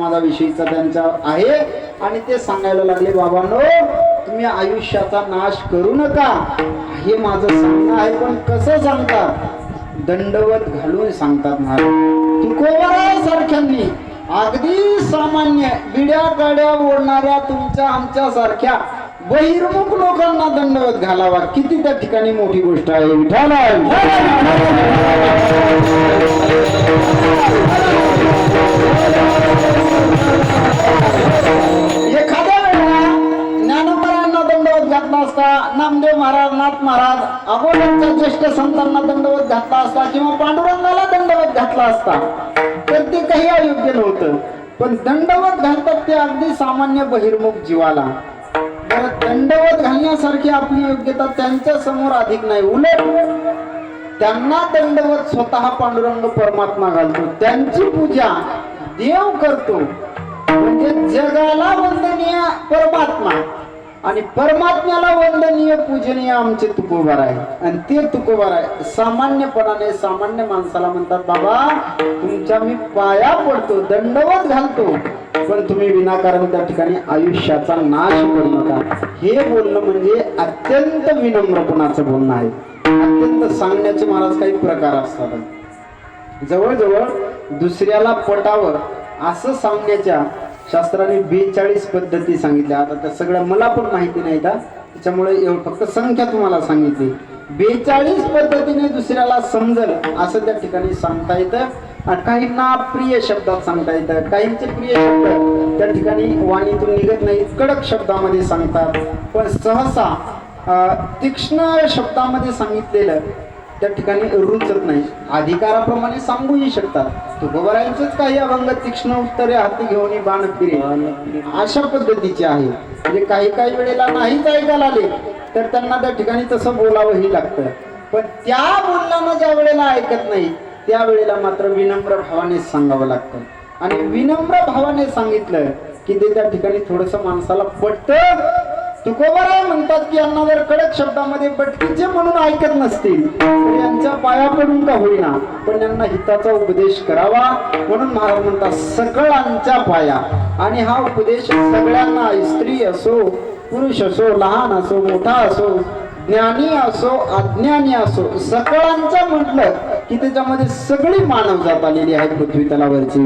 समाजाविषयीचा त्यांचा आहे. आणि ते सांगायला लागले बाबांनो तुम्ही आयुष्याचा नाश करू नका. हे माझं सांगणं आहे पण कसं सांगतात दंडवत घालून सांगतात महाराज. तुकोबरासारख्यांनी अगदी सामान्य बिड्या गाड्या ओढणाऱ्या तुमच्या आमच्या सारख्या बहिर्मुख लोकांना दंडवत घालावा. किती त्या ठिकाणी मोठी गोष्ट आहे. विठाला एखाद्या वेळेला ज्ञानोबरायांना दंडवत घातला असता नामदेव महाराज नाथ महाराज अगोदरच्या ज्येष्ठ संतांना दंडवत घातला असता किंवा पांडुरंगाला दंडवत घातला असता तर ते काही अयोग्य नव्हतं. पण दंडवत घालतात ते अगदी सामान्य बहिर्मुख जीवाला. तर दंडवत घालण्यासारखी आपली योग्यता त्यांच्यासमोर अधिक नाही. उलट त्यांना दंडवत स्वतः पांडुरंग परमात्मा घालतो. त्यांची पूजा देव करतो. म्हणजे जगाला वंदनीय परमात्मा आणि परमात्म्याला वंदनीय पूजनीय आमचे तुकोबार आहे आणि ते तुकोबार आहे सामान्यपणाने सामान्य माणसाला म्हणतात बाबा तुमच्या मी पाया पडतो दंडवत घालतो पण तुम्ही विनाकारण त्या ठिकाणी आयुष्याचा नाश करू नका. हे बोलणं म्हणजे अत्यंत विनम्रपणाचं बोलणं आहे. अत्यंत सांगण्याचे महाराज काही प्रकार असतात. जवळजवळ दुसऱ्याला पटावं असं सांगण्याच्या शास्त्राने बेचाळीस पद्धती सांगितल्या. आता त्या सगळ्या मला पण माहिती नाही का त्याच्यामुळे एवढं फक्त संख्या तुम्हाला सांगितली. बेचाळीस पद्धतीने दुसऱ्याला समजल असं त्या ठिकाणी सांगता येतं. आणि काहींना प्रिय शब्दात सांगता येतं. काहींचे प्रिय शब्द त्या ठिकाणी वाणीतून निघत नाही कडक शब्दामध्ये सांगतात. पण सहसा तीक्ष्ण शब्दामध्ये सांगितलेलं त्या ठिकाणी रुचत नाही. अधिकाराप्रमाणे सांगूही शकतात. तुकोबरायांचंच काही अभंग तीक्ष्ण उत्तरे हाती घेऊन बाण फिरे. अशा पद्धतीचे आहे. म्हणजे काही काही वेळेला नाहीच ऐकायला आले तर त्यांना त्या ठिकाणी तसं बोलावंही लागतं. पण त्या बोलण्यानं ज्या वेळेला ऐकत नाही त्यावेळेला मात्र विनम्र भावाने सांगावं लागतं. आणि विनम्र भावाने सांगितलं की ते त्या ठिकाणी थोडस माणसाला पटतं तुकोबाराय म्हणतात की यांना जर कडक शब्दामध्ये बटकीचे म्हणून ऐकत नसतील यांच्या पाया पडून का होईना? पण यांना हिताचा उपदेश करावा म्हणून महाराज म्हणतात सकळांच्या पाया. आणि हा उपदेश सगळ्यांना स्त्री असो पुरुष असो लहान असो मोठा असो ज्ञानी असो अज्ञानी असो सकळांचा म्हटलं की त्याच्यामध्ये सगळी मानव जात आलेली आहे पृथ्वी तलावरची.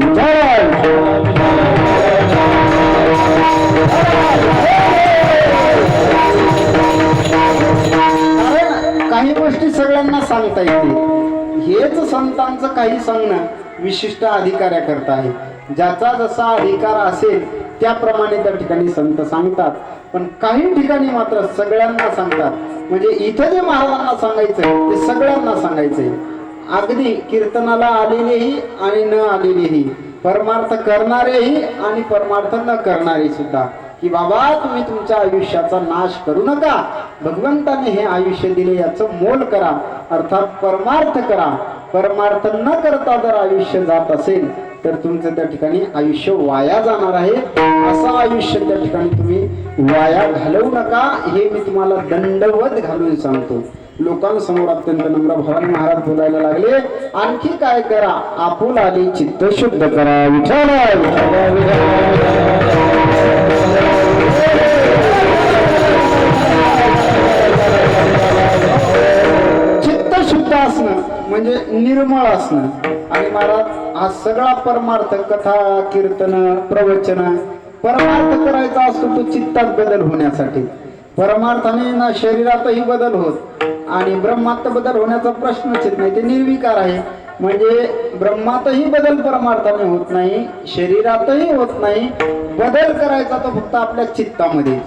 कारण काही गोष्टी सगळ्यांना सांगता येते हेच संतांचं काही सांगणं विशिष्ट अधिकाऱ्याकरता आहे. ज्याचा जसा अधिकार असेल त्याप्रमाणे त्या ठिकाणी संत सांगतात. पण काही ठिकाणी मात्र सगळ्यांना सांगतात. म्हणजे इथं जे महाराजांना सांगायचंय ते सगळ्यांना सांगायचंय. अगदी कीर्तनाला आलेलेही आणि न आलेलेही परमार्थ करणारेही आणि परमार्थ न करणारे सुद्धा की बाबा तुम्ही तुमच्या आयुष्याचा नाश करू नका. भगवंताने हे आयुष्य दिले याचं मोल करा. अर्थात परमार्थ करा. परमार्थ न करता जर आयुष्य जात असेल तर तुमचं त्या ठिकाणी आयुष्य वाया जाणार आहे. असं आयुष्य त्या ठिकाणी तुम्ही वाया घालवू नका. हे मी तुम्हाला दंडवत घालून सांगतो. लोकांसमोर अत्यंत नम्र भवानी महाराज बोलायला लागले आणखी काय करा? आपुल आली चित्त शुद्ध करा. विठ्ठल विठ्ठल, म्हणजे निर्मळ असणं. आणि महाराज हा सगळा परमार्थ कथा कीर्तन प्रवचन परमार्थ करायचा असतो तो चित्तात बदल होण्यासाठी. परमार्थाने ना शरीरातही बदल होत. आणि ब्रह्मात बदल होण्याचा प्रश्नच येत नाही. ते निर्विकार आहे. म्हणजे ब्रह्मातही बदल परमार्थाने होत नाही शरीरातही होत नाही. बदल करायचा तो फक्त आपल्या चित्तामध्ये.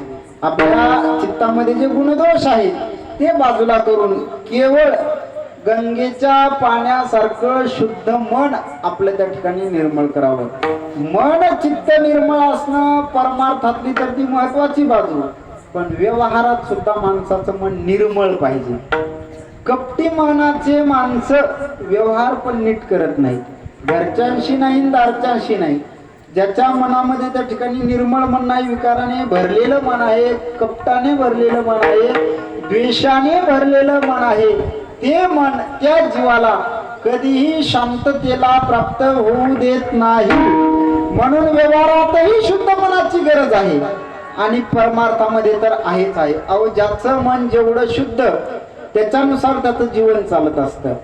आपल्या चित्तामध्ये जे गुणदोष आहेत ते बाजूला करून केवळ गंगेच्या पाण्यासारखं शुद्ध मन आपल्या त्या ठिकाणी निर्मळ करावं. मन चित्त निर्मळ असणं परमार्थातली तर ती महत्वाची बाजू. पण व्यवहारात सुद्धा माणसाचं मन निर्मळ पाहिजे. कपटी मनाचे माणसं व्यवहार पण नीट करत नाहीत. घरच्यांशी नाही दारच्यांशी नाही. ज्याच्या मनामध्ये त्या ठिकाणी निर्मळ मन नाही विकाराने भरलेलं मन आहे कपटाने भरलेलं मन आहे द्वेषाने भरलेलं मन आहे ते मन त्या जीवाला कधीही शांततेला प्राप्त होऊ देत नाही. म्हणून व्यवहारातही शुद्ध मनाची गरज आहे. आणि परमार्थामध्ये तर आहेच आहे. अहो ज्याचं मन जेवढं शुद्ध त्याच्यानुसार त्याचं जीवन चालत असतं.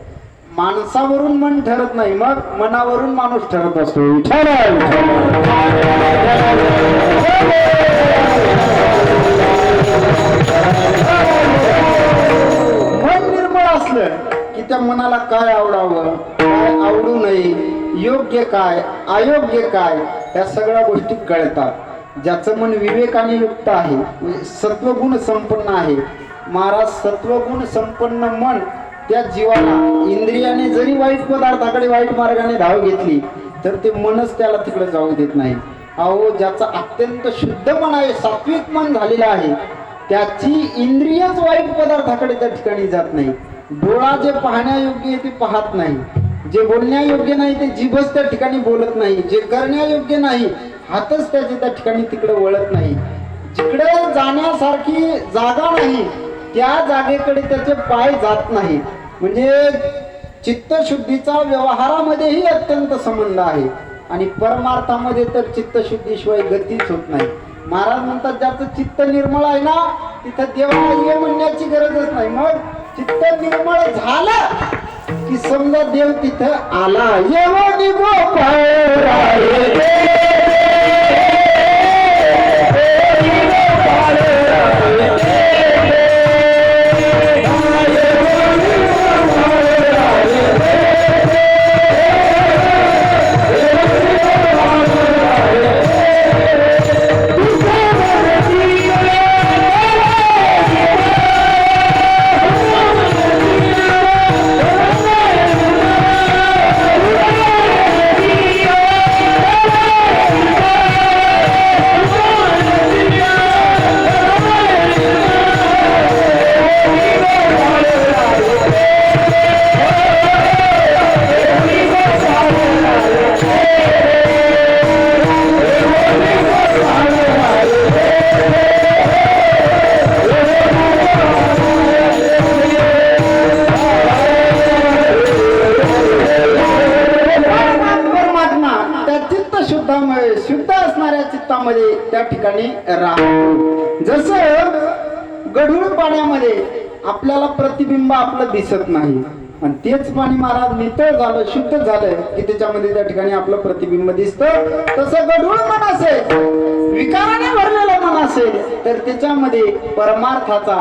माणसावरून मन ठरत नाही मग मनावरून माणूस ठरत असतो. विठ्ठल असलं की त्या मनाला काय आवडावं काय आवडू नये योग्य काय अयोग्य काय या सगळ्या गोष्टी कळतात. ज्याचं मन विवेकाने युक्त आहे म्हणजे सत्वगुण संपन्न आहे. महाराज सत्वगुण संपन्न मन त्या जीवाला इंद्रियाने जरी वाईट पदार्थाकडे वाईट मार्गाने धाव घेतली तर ते मनच त्याला तिकडे जाऊ देत नाही. अहो ज्याचं अत्यंत शुद्ध मन आहे सात्विक मन झालेलं आहे त्याची इंद्रियच वाईट पदार्थाकडे त्या ठिकाणी जात नाही. डोळा जे पाहण्यायोग्य आहे ते पाहत नाही. जे बोलण्यायोग्य नाही ते जीभच त्या ठिकाणी बोलत नाही. जे करण्यायोग्य नाही हातच त्याचे त्या ठिकाणी तिकडे वळत नाही. जिकडे जाण्यासारखी जागा नाही त्या जागेकडे त्याचे पाय जात नाही. म्हणजे चित्तशुद्धीचा व्यवहारामध्येही अत्यंत संबंध आहे. आणि परमार्थामध्ये तर चित्तशुद्धीशिवाय गतीच होत नाही. महाराज म्हणतात ज्याचं चित्त निर्मळ आहे ना तिथं देवाला ये म्हणण्याची गरजच नाही. मग चित्त निर्मळ झालं की समजा देव तिथं आला. येव निगो परमात्मा पाण्यामध्ये त्या ठिकाणी राहतो. जसं गढूळ पाण्यामध्ये आपल्याला प्रतिबिंब आपलं दिसत नाही. आणि तेच पाणी महाराज नितळ झालं शुद्ध झालं की त्याच्यामध्ये त्या ठिकाणी आपलं प्रतिबिंब दिसत. तसं गढूळ मन असेल विकाराने भरलेलं मन असेल तर त्याच्यामध्ये परमार्थाचा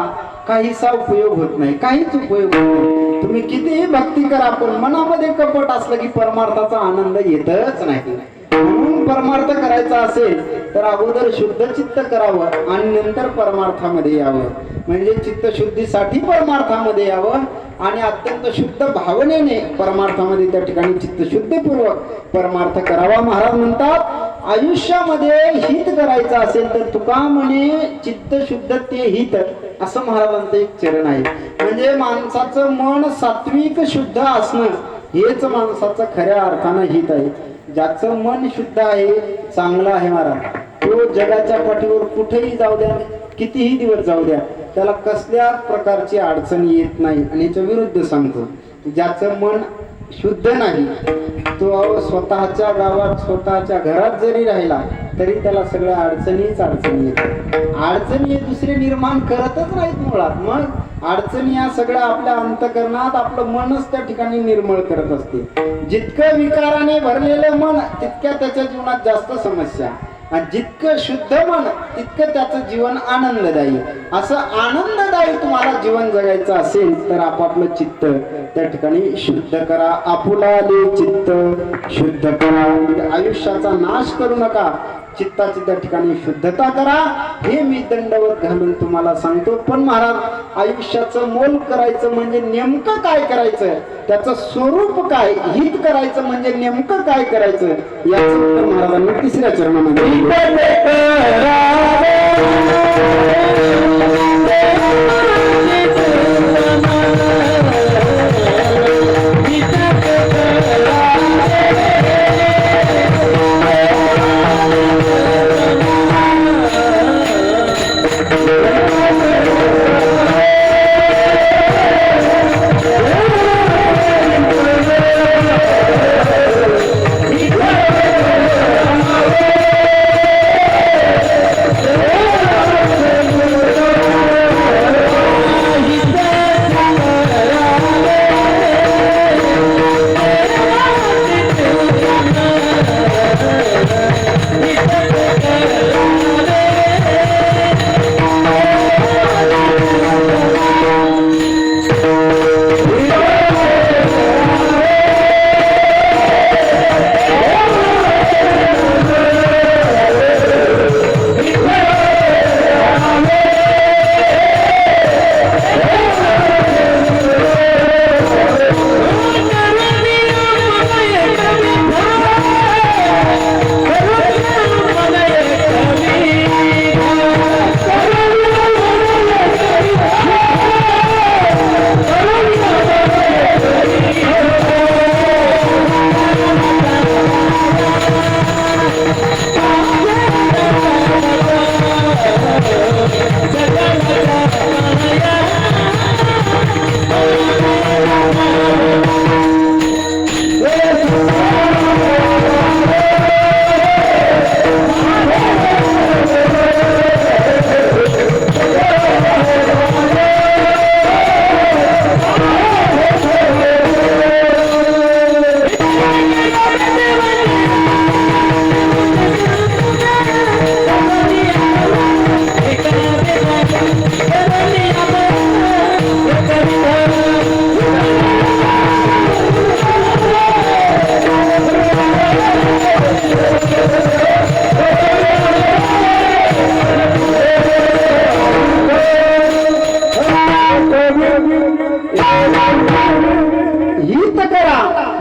काहीसा उपयोग होत नाही काहीच उपयोग होत नाही. तुम्ही कितीही भक्ती करा पण मनामध्ये कपट असलं की परमार्थाचा आनंद येतच नाही. म्हणून परमार्थ करायचा असेल तर अगोदर शुद्ध चित्त करावं आणि नंतर परमार्थामध्ये यावं. म्हणजे चित्तशुद्धीसाठी परमार्थामध्ये यावं आणि अत्यंत शुद्ध भावनेने परमार्थामध्ये त्या ठिकाणी चित्तशुद्धीपूर्वक परमार्थ करावा. महाराज म्हणतात आयुष्यामध्ये हित करायचं असेल तर तुका म्हणे चित्तशुद्ध ते हित असं महाराजांचं एक चरण आहे. म्हणजे माणसाचं मन सात्विक शुद्ध असणं हेच माणसाचं खऱ्या अर्थानं हित आहे. ज्याचं मन शुद्ध आहे चांगलं आहे महाराज. तो जगाच्या पाठीवर कुठेही जाऊ द्या कितीही दिवस जाऊ द्या त्याला कसल्या प्रकारची अडचण येत नाही. आणि याच्या विरुद्ध सांगतो ज्याचं मन शुद्ध नाही तो स्वतःच्या गावात स्वतःच्या घरात जरी राहिला तरी त्याला सगळ्या अडचणीच अडचणी येतात. अडचणी हे दुसरे निर्माण करतच नाहीत मुळात. मग अडचणी या सगळ्या आपल्या अंतकरणात आपलं मनच त्या ठिकाणी निर्मळ करत असते. जितकं विकाराने भरलेलं मन तितक्या त्याच्या जीवनात जास्त समस्या. आणि जितकं शुद्ध मन तितकं त्याचं जीवन आनंददायी. असं आनंददायी तुम्हाला जीवन जगायचं असेल तर आपापलं चित्त त्या ठिकाणी शुद्ध करा. आपुलाले चित्त शुद्ध करा. आयुष्याचा नाश करू नका. चित्ताची त्या ठिकाणी शुद्धता करा. हे मी दंडवत घालून तुम्हाला सांगतो. पण महाराज आयुष्याचं मोल करायचं म्हणजे नेमकं काय करायचं? त्याचं स्वरूप काय? हित करायचं म्हणजे नेमकं काय करायचं? याचं उत्तर महाराजांनी तिसऱ्या चरणामध्ये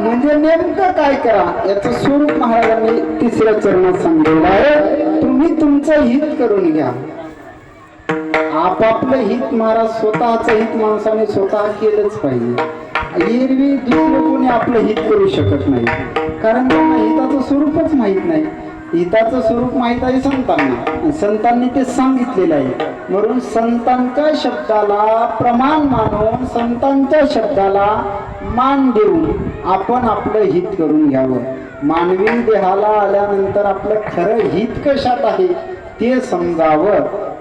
म्हणजे नेमकं काय करा? याचं स्वरूप महाराजांनी तिसऱ्या चरणात सांगितलं आहे. तुम्ही तुमचं हित करून घ्या. आपापलं हित महाराज स्वतःच हित माणसाने स्वतः केलंच पाहिजे. एरवी दूर कोणी आपलं हित करू शकत नाही. कारण त्यांना हिताचं स्वरूपच माहीत नाही. हिताचं स्वरूप माहीत आहे संतांना. संतांनी ते सांगितलेलं आहे. म्हणून संतांच्या शब्दाला प्रमाण मानून संतांच्या शब्दाला मान देऊन आपण आपलं हित करून घ्यावं. मानवी देहाला आल्यानंतर आपलं खरं हित कशात आहे ते समजावं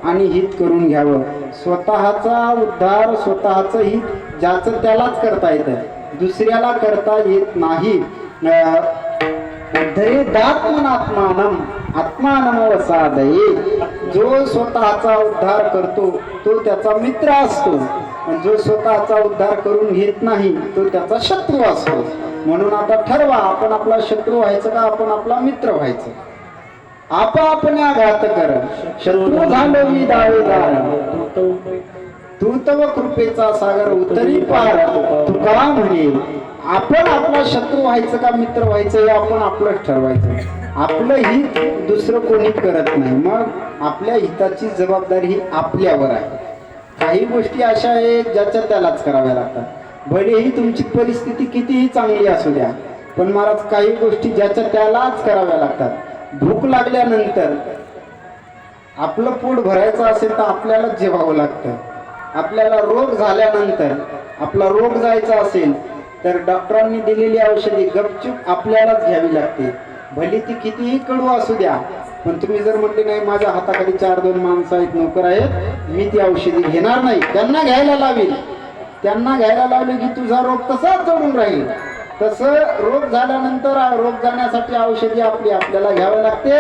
आणि हित करून घ्यावं. स्वतःचा उद्धार स्वतःचं हित ज्याचं त्यालाच करता येतं. दुसऱ्याला करता येत नाही. आत्मानम आत्मानम वसादये जो स्वतःचा उद्धार करतो तो त्याचा मित्र असतो. जो स्वतःचा उद्धार करून घेत नाही तो त्याचा शत्रू असतो. म्हणून आता ठरवा आपण आपला शत्रू व्हायचं का आपण आपला मित्र व्हायचं? आपण घात कर. शत्रू झालो मी दावेदार तू तव कृपेचा सागर उतरी पार. तुका म्हणे आपण आपला शत्रू व्हायचं का मित्र व्हायचं हे आपण आपलंच ठरवायचं. आपलं हित दुसरं कोणी करत नाही. मग आपल्या हिताची जबाबदारी ही आपल्यावर आहे. काही गोष्टी अशा आहेत ज्याच्या त्यालाच कराव्या लागतात. भलेही तुमची परिस्थिती कितीही चांगली असू द्या पण महाराज काही गोष्टी ज्याच्या त्यालाच कराव्या लागतात. भूक लागल्यानंतर आपलं पोट भरायचं असेल तर आपल्यालाच जेवावं लागतं. आपल्याला रोग झाल्यानंतर आपला रोग जायचा असेल तर डॉक्टरांनी दिलेली औषधी गपचूप आपल्यालाच घ्यावी लागते. भली ती कितीही कडू असू द्या पण तुम्ही जर म्हटले नाही माझ्या हाताखाली चार दोन माणसं आहेत नोकर आहेत मी ती औषधी घेणार नाही त्यांना घ्यायला लावेल. त्यांना घ्यायला लावले की तुझा रोग तसाच जडून राहील. तसं रोग झाल्यानंतर रोग जाण्यासाठी औषधी आपली आपल्याला घ्यावी लागते.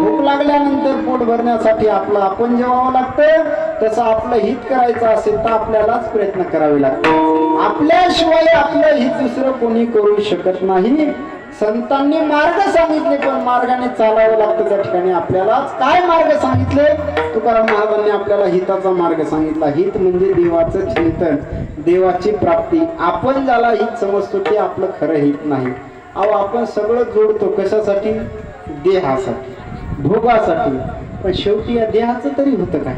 भूक लागल्यानंतर पोट भरण्यासाठी आपलं आपण जेवावं लागतं. तसं आपलं हित करायचं असेल तर आपल्यालाच प्रयत्न करावे लागते आपल्याशिवाय आपलं हित दुसरं कोणी करू शकत नाही. संतांनी मार्ग सांगितले पण मार्गाने चालावं लागतं त्या ठिकाणी आपल्याला काय मार्ग सांगितले? तुकाराम महाराजांनी आपल्याला हिताचा मार्ग सांगितला. हित म्हणजे देवाचं चिंतन. देवाची प्राप्ती. आपण ज्याला हित समजतो ते आपलं खरं हित नाही. अहो आपण सगळं जोडतो. कशासाठी? देहासाठी. भोगासाठी. पण शेवटी या देहाचं तरी होतं काय?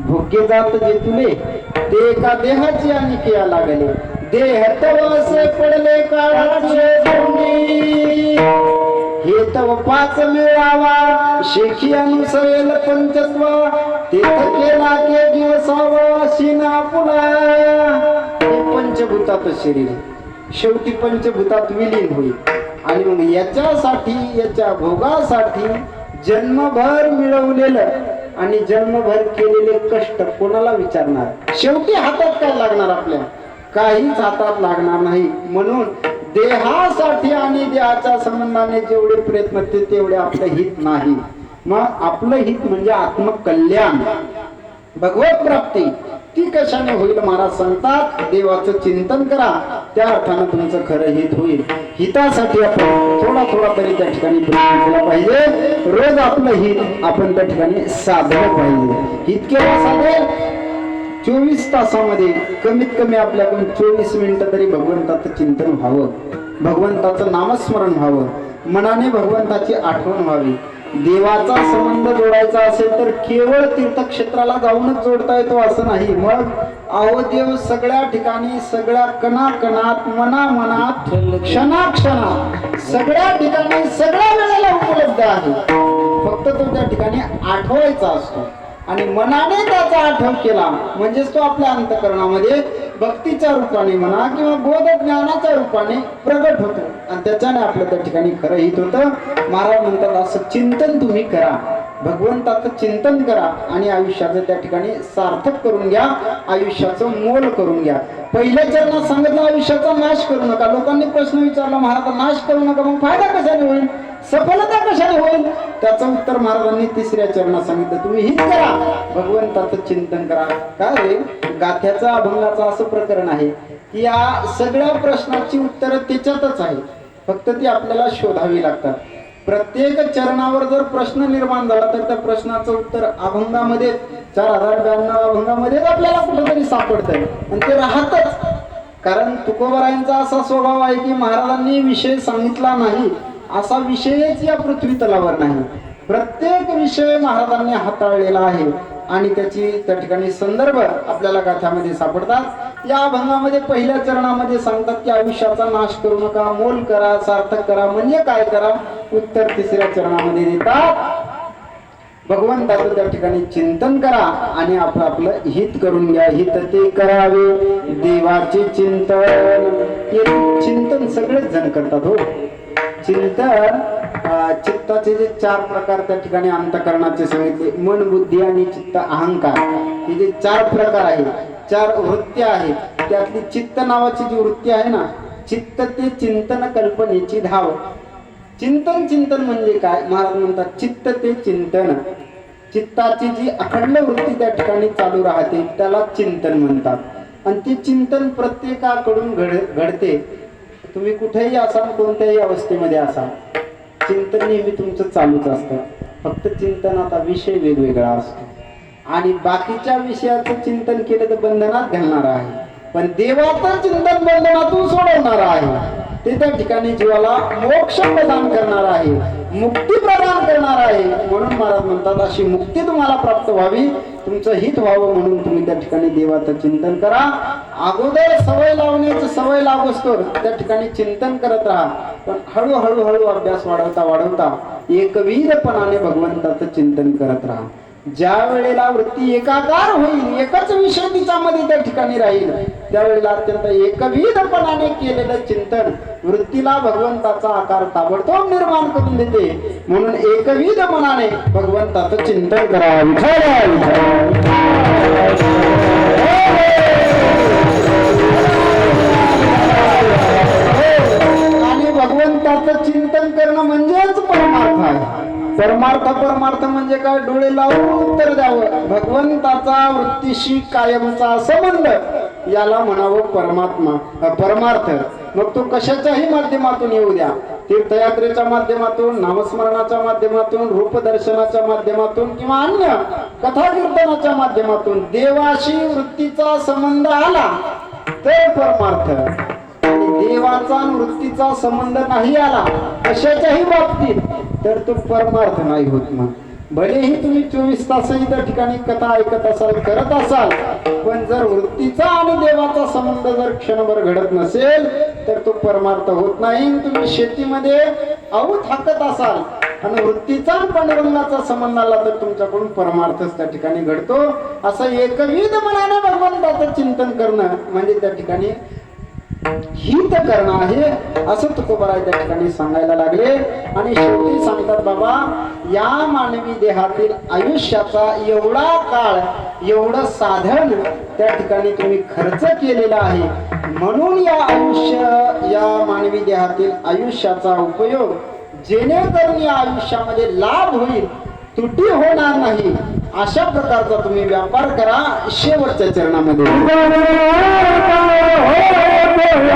भोग्य जात जे तुले ते एका देहाची आणि किया लागले. देह तवसे पडले काळाचे दोन्ही. पाच मिळावा शेखी अनुसरेल पंचत्व तेथ केला के दिवसावा शिना पुला हे पंचभूतात शरीर शेवटी पंचभूतात विलीन होईल. आणि मग याच्यासाठी याच्या भोगासाठी जन्मभर मिळवलेलं आणि जन्मभर केलेले कष्ट कोणाला विचारणार? शेवटी हातात काय लागणार आपल्या? काहीच हातात लागणार नाही. म्हणून देहासाठी आणि देहाच्या संबंधाने जेवढे प्रयत्न ते तेवढे आपलं हित नाही. मग आपलं हित म्हणजे आत्मकल्याण. भगवत प्राप्ती. ती कशाने होईल महाराज सांगतात? देवाचं चिंतन करा. त्या अर्थानं तुमचं खरं हित होईल. हितासाठी आपण थोडा थोडा तरी त्या ठिकाणी प्रयत्न केला पाहिजे. रोज आपलं हित आपण त्या ठिकाणी साधलं पाहिजे. हित केव्हा साधेल? चोवीस तासामध्ये कमीत कमी आपल्याकडून चोवीस मिनिटं तरी भगवंताचं चिंतन व्हावं. भगवंताचं नामस्मरण व्हावं. मनाने भगवंताची आठवण व्हावी. देवाचा संबंध जोडायचा असेल तर केवळ तीर्थक्षेत्राला जाऊनच जोडता येतो असं नाही. मग अहो देव सगळ्या ठिकाणी सगळ्या कणाकणात मनामनात क्षणाक्षणात सगळ्या ठिकाणी सगळ्या वेळेला उपलब्ध आहे. फक्त तो त्या ठिकाणी आठवायचा असतो. आणि मनाने त्याचा आठव केला. म्हणजेच तो आपल्या अंतकरणामध्ये भक्तीच्या रूपाने म्हणा किंवा बोध ज्ञानाच्या रूपाने प्रगट होतो. आणि त्याच्याने आपलं त्या ठिकाणी खरं हित होतं. महाराज म्हणतात असं चिंतन तुम्ही करा. भगवंताचं चिंतन करा आणि आयुष्याचं त्या ठिकाणी सार्थक करून घ्या. आयुष्याचं मोल करून घ्या. पहिल्या चरणात सांगितलं आयुष्याचा नाश करू नका. लोकांनी प्रश्न विचारला महाराज नाश करू नका मग फायदा कशाने होईल? सफलता कशाने होईल? त्याचं उत्तर महाराजांनी तिसऱ्या चरणात सांगितलं. तुम्ही हित करा. भगवंताचं चिंतन करा. काय गाथ्याचा अभंगाचं असं प्रकरण आहे. की या सगळ्या प्रश्नाची उत्तरं त्याच्यातच आहे फक्त ती आपल्याला शोधावी लागतात. प्रत्येक चरणावर जर प्रश्न निर्माण झाला तर त्या प्रश्नाचं उत्तर अभंगामध्ये चार हजार ब्याण्णव अभंगामध्येच आपल्याला कुठेतरी सापडतंय. आणि ते राहतच. कारण तुकोबरायांचा असा स्वभाव आहे की महाराजांनी विषय सांगितला नाही. असा विषयच या पृथ्वी तलावर नाही. प्रत्येक विषय महाराजांनी हाताळलेला आहे. आणि त्याची त्या ठिकाणी संदर्भ आपल्याला गाथ्यामध्ये सापडतात. या अभंगामध्ये पहिल्या चरणामध्ये सांगतात की आयुष्याचा नाश करू नका मोल करा सार्थक करा म्हणजे काय करा? उत्तर तिसऱ्या चरणामध्ये देतात. भगवंताचं त्या ठिकाणी चिंतन करा आणि आपलं आपलं हित करून घ्या. हित ते करावे. देवाचे चिंतन. हे चिंतन सगळेच जण करतात हो. चिंतन चित्ताचे जे चार प्रकार त्या ठिकाणी अंतकरणाचे सांगितले मन बुद्धी आणि चित्त अहंकार हे जे चार प्रकार आहेत चार वृत्त्या आहेत त्यातली चित्त नावाची जी वृत्ती आहे ना चित्त ते चिंतन कल्पनेची धाव. चिंतन चिंतन म्हणजे काय? महाराज म्हणतात चित्त ते चिंतन. चित्ताची जी अखंड वृत्ती त्या ठिकाणी चालू राहते त्याला चिंतन म्हणतात. आणि ते चिंतन प्रत्येकाकडून घड घडते. तुम्ही कुठेही असाल कोणत्याही अवस्थेमध्ये असाल चिंतन नेहमी तुमचं चालूच असतं. फक्त चिंतनाचा विषय वेगवेगळा असतो. आणि बाकीच्या विषयाचं चिंतन केलं तर बंधनात घालणार आहे. पण देवाचं चिंतन बंधनातून सोडवणार आहे. ते त्या ठिकाणी जीवाला मोक्ष प्रदान करणार आहे. मुक्ती प्रदान करणार आहे. म्हणून महाराज म्हणतात अशी मुक्ती तुम्हाला प्राप्त व्हावी. तुमचं हित व्हावं म्हणून तुम्ही त्या ठिकाणी देवाचं चिंतन करा. अगोदर सवय लावण्याचं सवय लागोस्तोर त्या ठिकाणी चिंतन करत राहा. पण हळूहळू हळू अभ्यास वाढवता वाढवता एकवीरपणाने भगवंताचं चिंतन करत राहा. ज्या वेळेला वृत्ती एकाकार होईल एकच विषय तिच्यामध्ये त्या ठिकाणी राहील त्यावेळेला अत्यंत एकविधपणाने केलेलं चिंतन वृत्तीला भगवंताचा आकार ताबडतोब निर्माण करून देते. म्हणून एकविध मनाने भगवंताचं चिंतन करावं आणि भगवंताचं चिंतन करणं म्हणजेच परमार्थ आहे. परमार्थ परमार्थ म्हणजे काय? डोळे लावून उत्तर द्यावं. भगवंताचा वृत्तीशी कायमचा संबंध याला म्हणावं परमात्मा. परमार्थ. मग तो कशाच्याही माध्यमातून येऊ द्या. तीर्थयात्रेच्या माध्यमातून नामस्मरणाच्या माध्यमातून रूपदर्शनाच्या माध्यमातून किंवा अन्य कथा कीर्तनाच्या माध्यमातून देवाशी वृत्तीचा संबंध आला तर परमार्थ. आणि देवाचा वृत्तीचा संबंध नाही आला कशाच्याही बाबतीत. तर तो परमार्थ नाही होत मग. भलेही तुम्ही चोवीस तासही त्या ठिकाणी कथा ऐकत असाल करत असाल पण जर वृत्तीचा आणि देवाचा संबंध जर क्षणभर घडत नसेल तर तो परमार्थ होत नाही. तुम्ही शेतीमध्ये आऊत हाकत असाल आणि वृत्तीचा आणि पांडुरंगाचा संबंध आला तर तुमच्याकडून परमार्थच त्या ठिकाणी घडतो. असं एकविध मनाने भगवंताचं चिंतन करणं म्हणजे त्या ठिकाणी हित करणं आहे असं तुकोबराय त्या ठिकाणी सांगायला लागले. आणि शेवटी सांगतात बाबा या मानवी देहातील आयुष्याचा एवढा काळ एवढं साधन त्या ठिकाणी तुम्ही खर्च केलेला आहे. म्हणून या आयुष्य या मानवी देहातील आयुष्याचा उपयोग जेणेकरून या आयुष्यामध्ये लाभ होईल तुटी होणार नाही. अशा प्रकारचा तुम्ही व्यापार करा शेवटच्या चरणामध्ये. Yeah.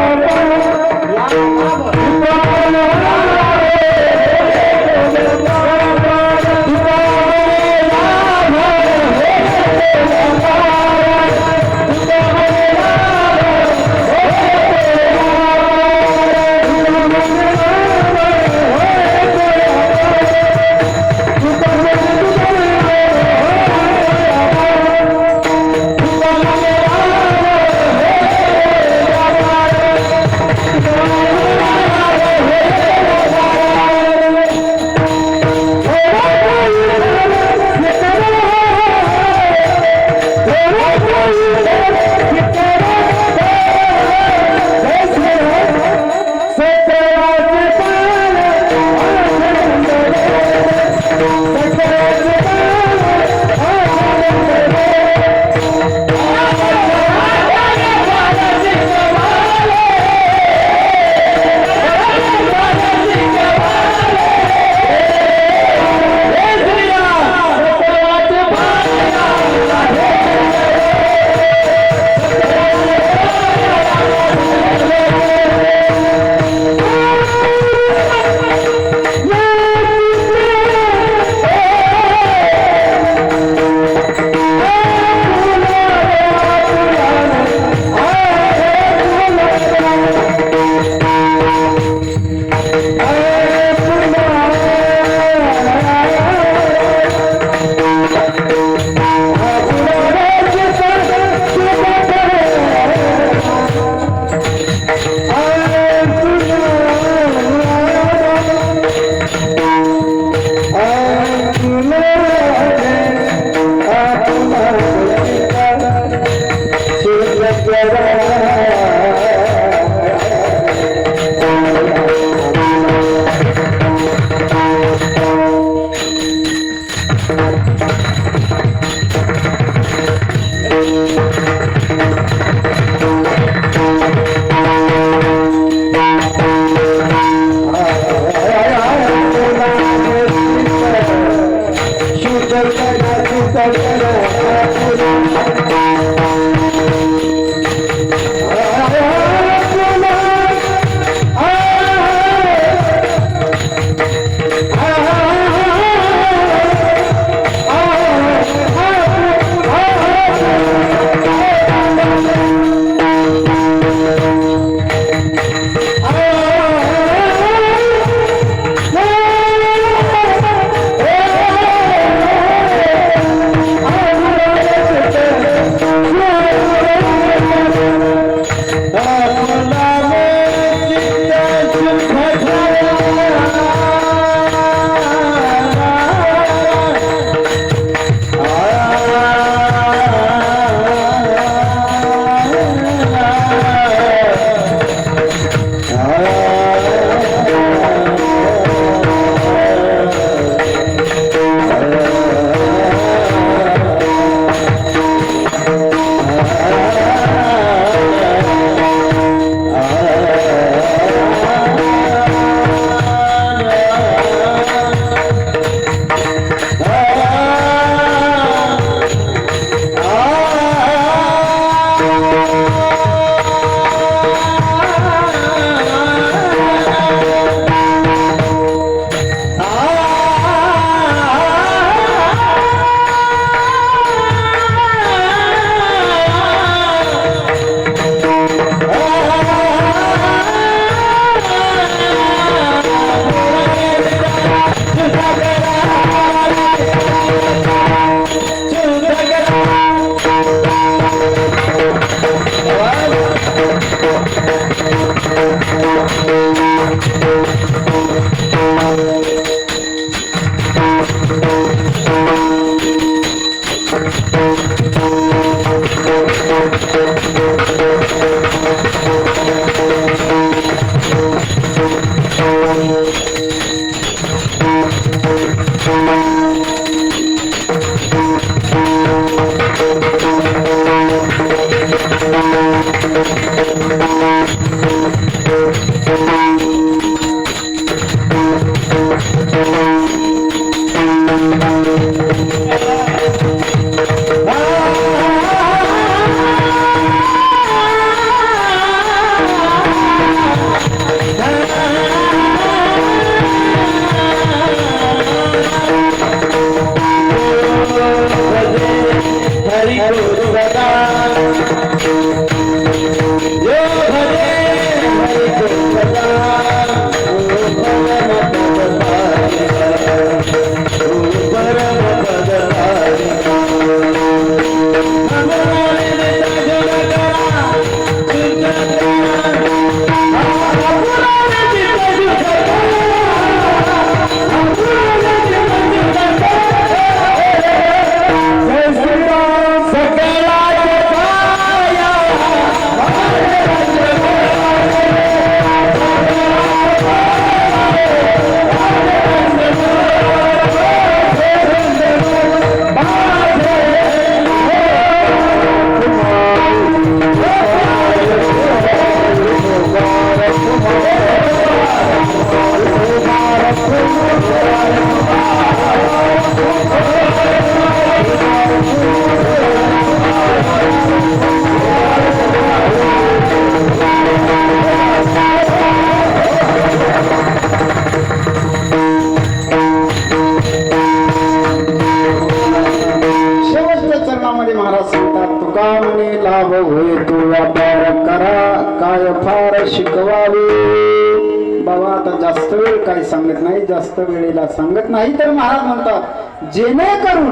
जास्त वेळेला सांगत नाही तर महाराज म्हणतात जेणेकरून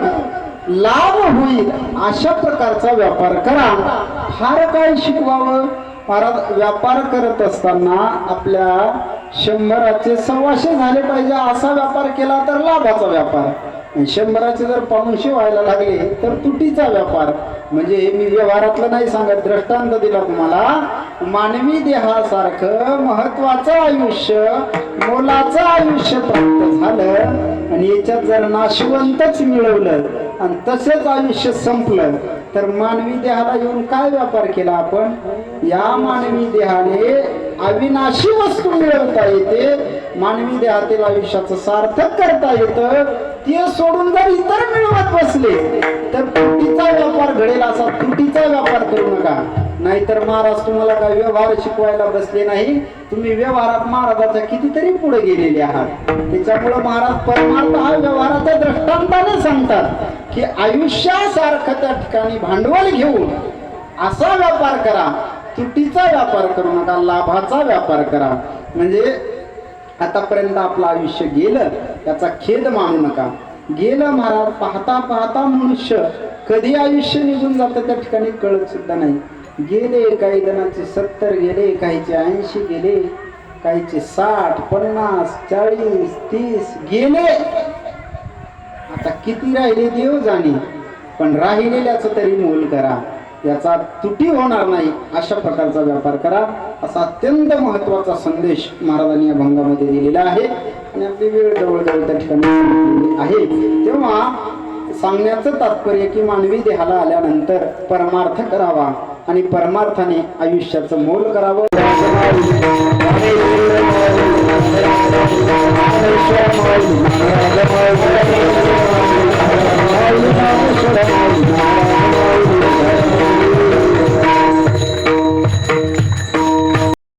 लाभ होईल अशा प्रकारचा व्यापार करा. फार काय शिकवावं? महाराज व्यापार करत असताना आपल्या शंभराचे सव्वाशे झाले पाहिजे असा व्यापार केला तर लाभाचा व्यापार. शंभराचे जर पाचशे व्हायला लागले तर तुटीचा व्यापार. म्हणजे मी व्यवहारातलं नाही सांगत दृष्टांत दिला तुम्हाला. मानवी देहासारखं महत्वाचं आयुष्य मोलाचं आयुष्य प्राप्त झालं आणि याच्यात जर नाशवंतच मिळवलं आणि तसेच आयुष्य संपलं तर मानवी देहाला येऊन काय व्यापार केला आपण? या मानवी देहाने अविनाशी वस्तू मिळवता येते. मानवी देहातील आयुष्याचं सार्थक करता येतं. ते सोडून जर इतर मिळवत बसले तर तुटीचा व्यापार घडेल असा तुटीचा व्यापार करू नका. नाहीतर महाराज तुम्हाला काय व्यवहार शिकवायला बसले नाही? तुम्ही व्यवहारात महाराजाच्या कितीतरी पुढे गेलेले आहात. त्याच्यामुळे महाराज परमार्थ हा व्यवहाराच्या दृष्टांताने सांगतात की आयुष्यासारखं त्या ठिकाणी भांडवल घेऊन असा व्यापार करा. तुटीचा व्यापार करू नका लाभाचा व्यापार करा. म्हणजे आतापर्यंत आपलं आयुष्य गेलं त्याचा खेद मानू नका. गेलं महाराज पाहता पाहता मनुष्य कधी आयुष्य निघून जातं त्या ठिकाणी कळत सुद्धा नाही. गेले काही जणांचे सत्तर गेले काहीचे ऐंशी गेले काहीचे साठ पन्नास चाळीस तीस गेले. आता किती राहिले देव जाणे पण राहिलेल्याचं तरी मोल करा. याचा तुटी होणार नाही अशा प्रकारचा व्यापार करा. असा अत्यंत महत्त्वाचा संदेश महाराजांनी या भंगामध्ये दिलेला आहे. आणि आपली वेळ जवळजवळ त्या ठिकाणी आहे. तेव्हा सांगण्याचं तात्पर्य की मानवी देहाला आल्यानंतर परमार्थ करावा आणि परमार्थाने आयुष्याचं मोल करावं.